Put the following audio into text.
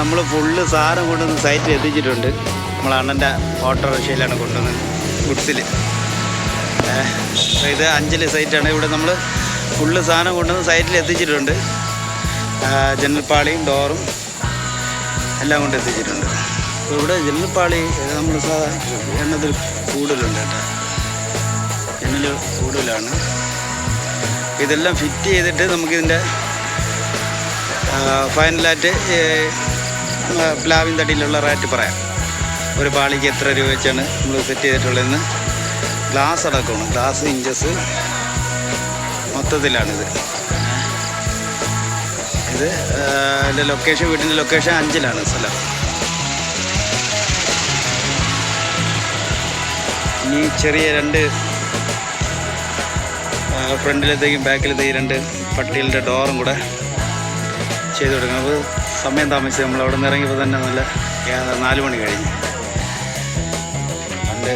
നമ്മൾ ഫുള്ള് സാധനം കൊണ്ടുവന്ന് സൈറ്റിൽ എത്തിച്ചിട്ടുണ്ട്. നമ്മൾ അണ്ണന്റെ ഓട്ടോറിക്ഷയിലാണ് കൊണ്ടുവന്നത് ഗുഡ്സിൽ ഇത് അഞ്ചൽ സൈറ്റാണ് ഇവിടെ നമ്മൾ ഫുള്ള് സാധനം കൊണ്ടുവന്ന് സൈറ്റിൽ എത്തിച്ചിട്ടുണ്ട്. ജനൽപ്പാളിയും ഡോറും എല്ലാം കൊണ്ട് എത്തിച്ചിട്ടുണ്ട്. അപ്പോൾ ഇവിടെ ജനൽപ്പാളി നമ്മൾ എണ്ണത്തിൽ കൂടുതലുണ്ട് കേട്ടോ. ജനൽ കൂടുതലാണ്. ഇതെല്ലാം ഫിറ്റ് ചെയ്തിട്ട് നമുക്കിതിന്റെ ഫൈനലായിട്ട് പ്ലാവിൻ തടിയിലുള്ള റേറ്റ് പറയാം. ഒരു പാളിക്ക് എത്ര രൂപ വെച്ചാണ് നമ്മൾ സെറ്റ് ചെയ്തിട്ടുള്ളതെന്ന് ഗ്ലാസ് അടക്കമാണ്. ഗ്ലാസ് ഇഞ്ചസ് മൊത്തത്തിലാണിത്. ഇത് എന്റെ ലൊക്കേഷൻ വീട്ടിന്റെ ലൊക്കേഷൻ അഞ്ചിലാണ് സ്ഥലം. ഈ ചെറിയ രണ്ട് ഫ്രണ്ടിലത്തേക്കും ബാക്കിലത്തേക്കും രണ്ട് പട്ടികളുടെ ഡോറും കൂടെ ചെയ്ത് കൊടുക്കണം. അപ്പോൾ സമയം താമസിച്ച് നമ്മൾ അവിടെ നിന്ന് ഇറങ്ങിയപ്പോൾ തന്നെ നല്ല നാല് മണി കഴിഞ്ഞു. പണ്ട്